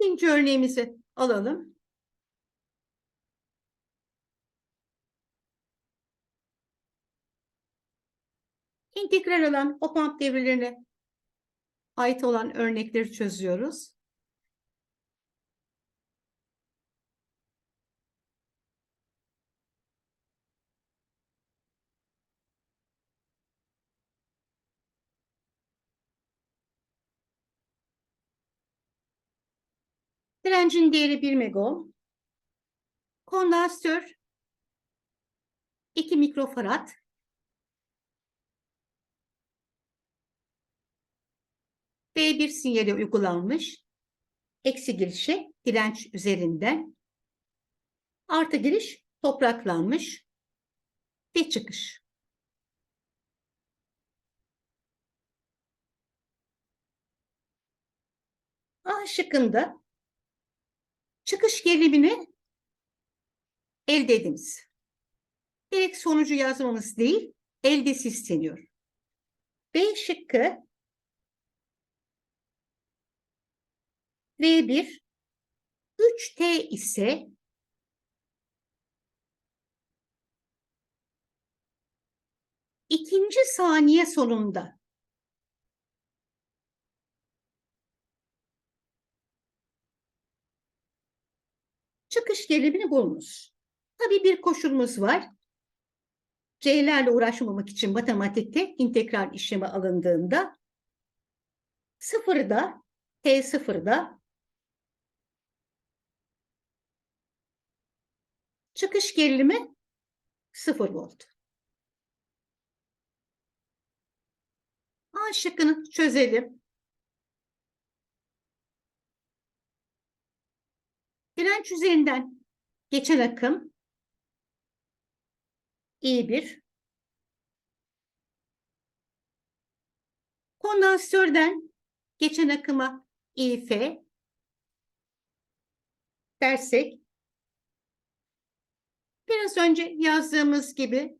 İkinci örneğimizi alalım. İntegral olan op-amp devrelerine ait olan örnekleri çözüyoruz. Direncin değeri 1 megohm. Kondansatör 2 mikrofarad. B1 sinyali uygulanmış. Eksi girişe direnç üzerinden. Artı giriş topraklanmış. Ve çıkış. A şıkkında çıkış gerilimini elde ediniz. Direkt sonucu yazmamız değil, eldesi isteniyor. B şıkkı V1 3T ise ikinci saniye sonunda çıkış gerilimini bulunuz. Tabii bir koşulumuz var. C'lerle uğraşmamak için matematikte integral işlemi alındığında sıfırda, T sıfırda çıkış gerilimi sıfır volt. A şıkkını çözelim. Direnç üzerinden geçen akım I1. Kondansatörden geçen akıma İF dersek biraz önce yazdığımız gibi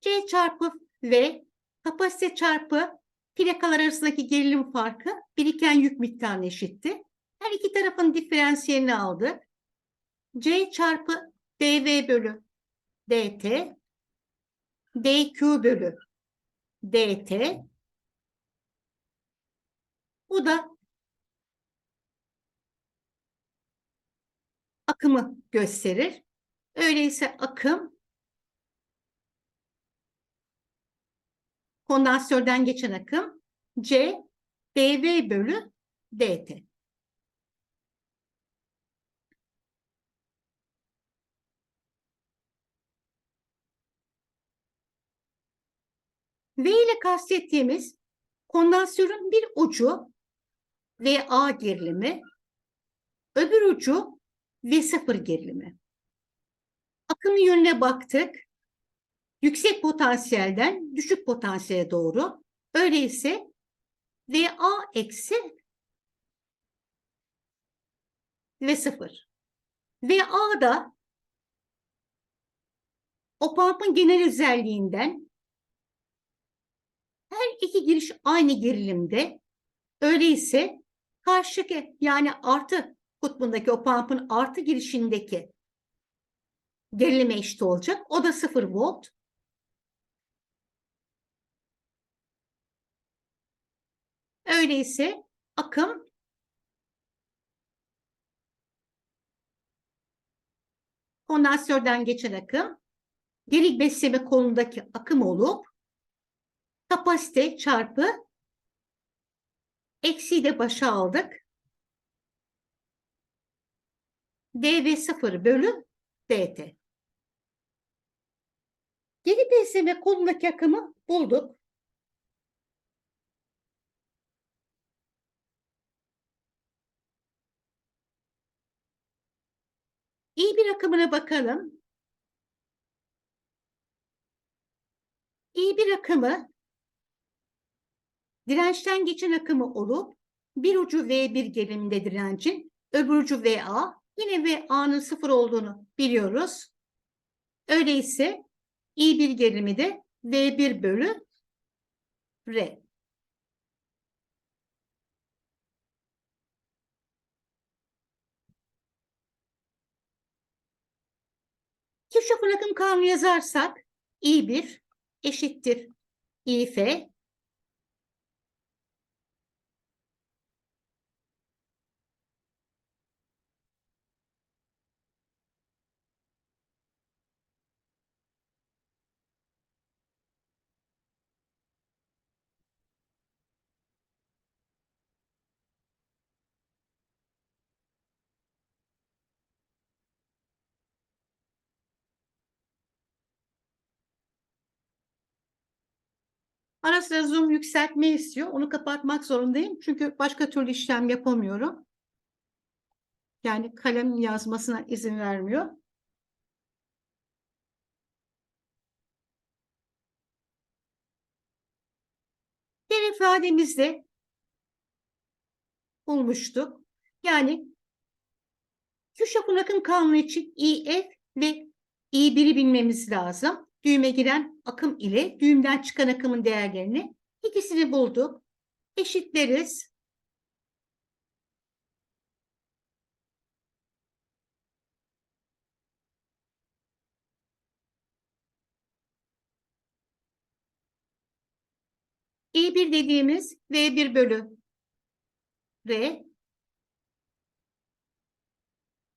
C çarpı V kapasite çarpı plakalar arasındaki gerilim farkı biriken yük miktarına eşitti. Her iki tarafın diferansiyelini aldı. C çarpı dV bölü dt dq bölü dt bu da akımı gösterir. Öyleyse akım kondansatörden geçen akım C dV bölü dt. V ile kastettiğimiz kondansatörün bir ucu VA gerilimi, öbür ucu V0 gerilimi. Akım yönüne baktık. Yüksek potansiyelden düşük potansiyele doğru. Öyleyse VA eksi V0. VA da o pump'ın genel özelliğinden her iki giriş aynı gerilimde. Öyleyse karşıki yani artı kutbundaki o pump'ın artı girişindeki gerilime eşit olacak. O da 0 volt. Öyleyse akım kondansatörden geçen akım geri besleme kolundaki akım olup kapasite çarpı eksiği de başa aldık. dv0 bölü dt. Geri besleme kolundaki akımı bulduk. İyi bir akımına bakalım. İyi bir akımı dirençten geçen akımı olup bir ucu V1 geriliminde direncin, öbür ucu VA. Yine VA'nın sıfır olduğunu biliyoruz. Öyleyse I1 gerilimi de V1 bölü R. Kirchhoff'un akım kanunu yazarsak I1 eşittir İF Ara sıra zoom yükseltme istiyor. Onu kapatmak zorundayım. Çünkü başka türlü işlem yapamıyorum. Yani kalem yazmasına izin vermiyor. Bir ifademizde bulmuştuk. Yani Kirchhoff'un akım kanunu için IF ve I1'i bilmemiz lazım. Düğüme giren akım ile düğümden çıkan akımın değerlerini ikisini bulduk. Eşitleriz. I1 dediğimiz V1 bölü R.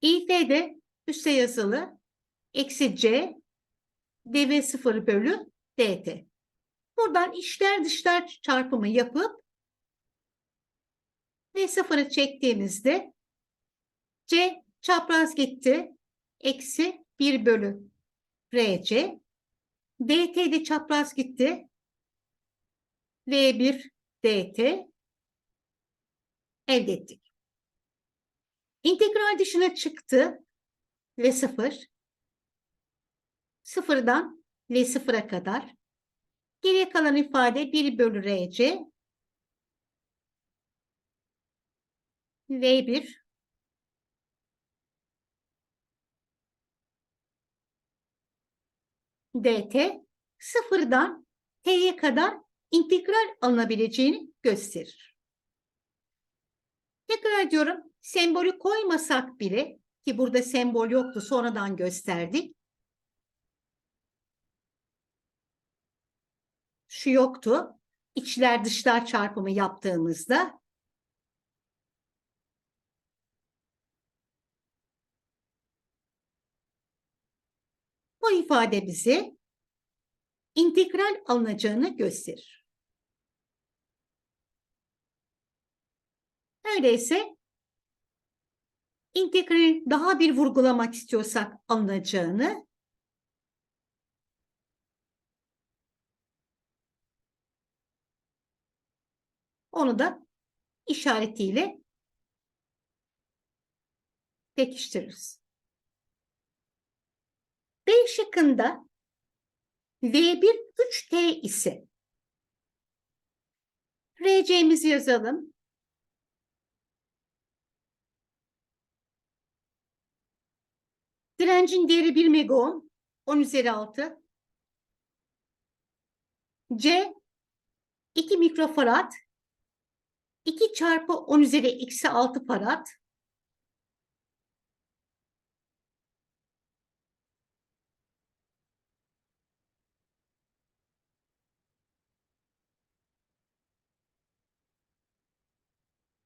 İF de üste yazılı eksi C dv0 bölü dt. Buradan içler dışlar çarpımı yapıp v0'ı çektiğimizde c çapraz gitti. Eksi 1 bölü rc. dt de çapraz gitti. v1 dt elde ettik. İntegral dışına çıktı ve 0 sıfırdan ve sıfıra kadar. Geriye kalan ifade 1 bölü rc v1 dt sıfırdan t'ye kadar integral alınabileceğini gösterir. Tekrar ediyorum, sembolü koymasak bile ki burada sembol yoktu sonradan gösterdik. Şu yoktu. İçler dışlar çarpımı yaptığımızda bu ifade bize integral alınacağını gösterir. Öyleyse integrali daha bir vurgulamak istiyorsak alınacağını Onu da işaretiyle pekiştiririz. B şıkkında V1 3T ise RC'mizi yazalım. Direncin değeri 1 megaohm 10 üzeri 6. C 2 mikrofarad 2 çarpı 10 üzeri eksi 6 farad.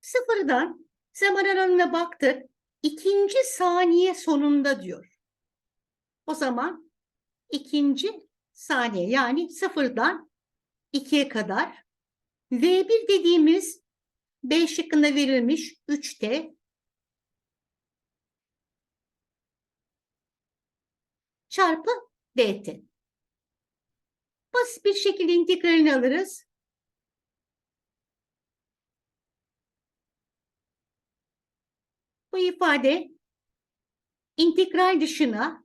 Sıfırdan zaman aralığına baktık. İkinci saniye sonunda diyor. O zaman ikinci saniye yani sıfırdan ikiye kadar V1 dediğimiz B şıkkında verilmiş 3T çarpı DT. Basit bir şekilde integralini alırız. Bu ifade integral dışına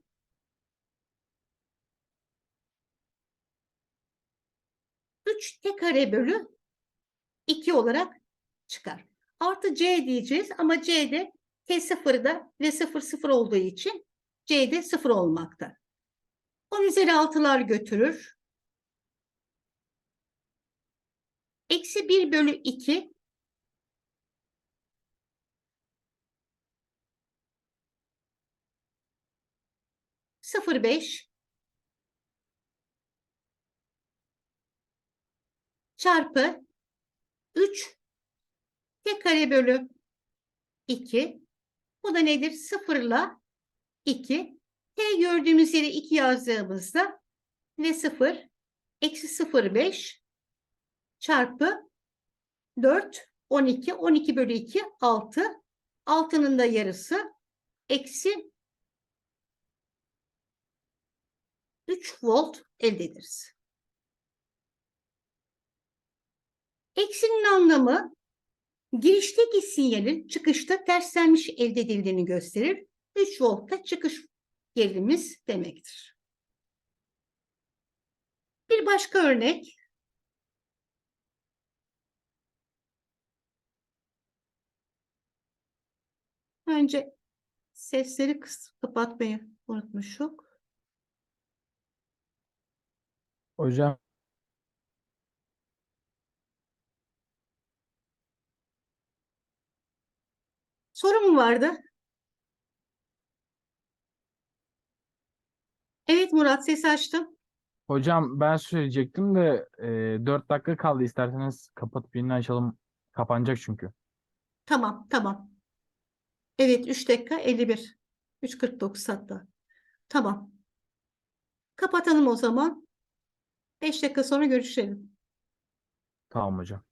üç t kare bölü 2 olarak çıkar. Artı C diyeceğiz ama C'de T0'da ve 0 0 olduğu için C'de 0 olmakta. 10 üzeri 6'lar götürür. Eksi 1 bölü 2 sıfır beş çarpı 3 t kare bölü 2 bu da nedir? 0 ile 2 t gördüğümüz yere 2 yazdığımızda ne 0 eksi 0,5 çarpı 4 12 12 bölü 2 6 6'nın da yarısı eksi 3 volt elde ederiz. Eksinin anlamı girişteki sinyalin çıkışta terslenmiş elde edildiğini gösterir. 3 voltta çıkış gerilimiz demektir. Bir başka örnek. Önce sesleri kapatmayı unutmuşuk. Hocam Soru mu vardı? Evet Murat ses açtım. hocam ben söyleyecektim de e, 4 dakika kaldı isterseniz kapatıp yeniden açalım. Kapanacak çünkü. Tamam tamam. Evet 3 dakika 51. 3.49 hatta. Tamam. Kapatalım o zaman. 5 dakika sonra görüşelim. Tamam hocam.